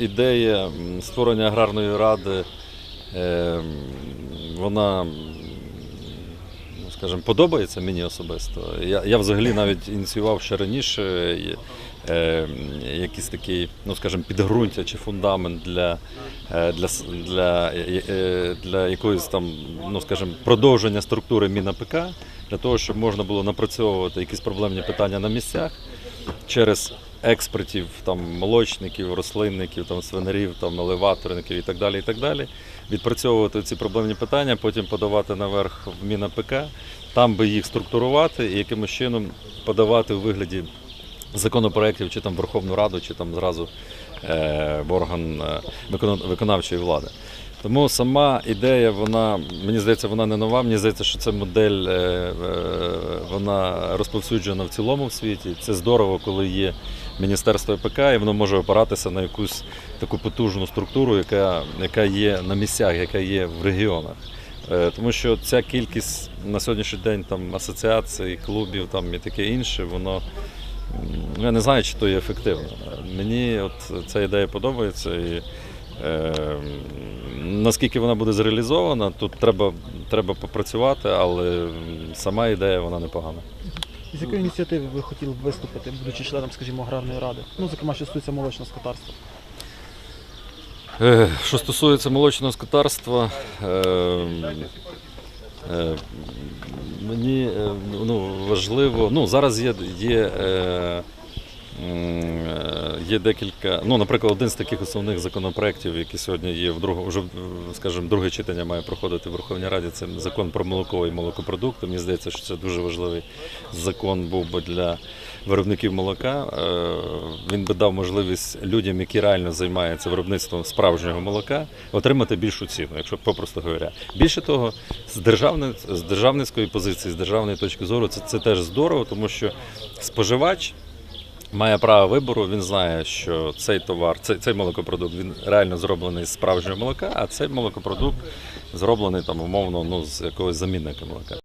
Ідея створення аграрної ради, е, вона, ну, скажімо, подобається мені особисто. Я, я взагалі навіть ініціював ще раніше е, якийсь такий, ну скажімо, підґрунтя чи фундамент для, е, для, для, для якоїсь там, ну скажімо, продовження структури МінАПК, для того, щоб можна було напрацьовувати якісь проблемні питання на місцях через експертів, там, молочників, рослинників, там, свинарів, там, елеваторників і так далі, і так далі. Відпрацьовувати ці проблемні питання, потім подавати наверх в МінАПК, там би їх структурувати і якимось чином подавати у вигляді законопроєктів чи там Верховну Раду, чи там зразу е, в орган е, виконавчої влади. Тому сама ідея, вона мені здається, вона не нова. Мені здається, що ця модель е, е, вона розповсюджена в цілому в світі. Це здорово, коли є міністерство ЕПК, і воно може опиратися на якусь таку потужну структуру, яка, яка є на місцях, яка є в регіонах. Е, Тому що ця кількість на сьогоднішній день там асоціацій, клубів там і таке інше, воно я не знаю, чи то є ефективно. Мені от ця ідея подобається. І, е, наскільки вона буде зреалізована, тут треба, треба попрацювати, але сама ідея вона непогана. З якої ініціативи ви хотіли б виступити, будучи членом, скажімо, аграрної ради? Ну, зокрема, що стосується молочного скотарства. Що стосується молочного скотарства, е, е, мені е, ну, важливо, ну зараз є, є, е, є декілька, ну, наприклад, один з таких основних законопроєктів, який сьогодні є в другому, вже, скажімо, друге читання має проходити в Верховній Раді, це закон про молоко і молокопродукти. Мені здається, що це дуже важливий закон був би для виробників молока. Е, Він би дав можливість людям, які реально займаються виробництвом справжнього молока, отримати більшу ціну, якщо попросту говоря. Більше того, з державної з державницької позиції, з державної точки зору, це, це теж здорово, тому що споживач. Має право вибору, він знає, що цей товар, цей, цей молокопродукт він реально зроблений з справжнього молока, а цей молокопродукт зроблений там умовно ну, з якогось замінника молока.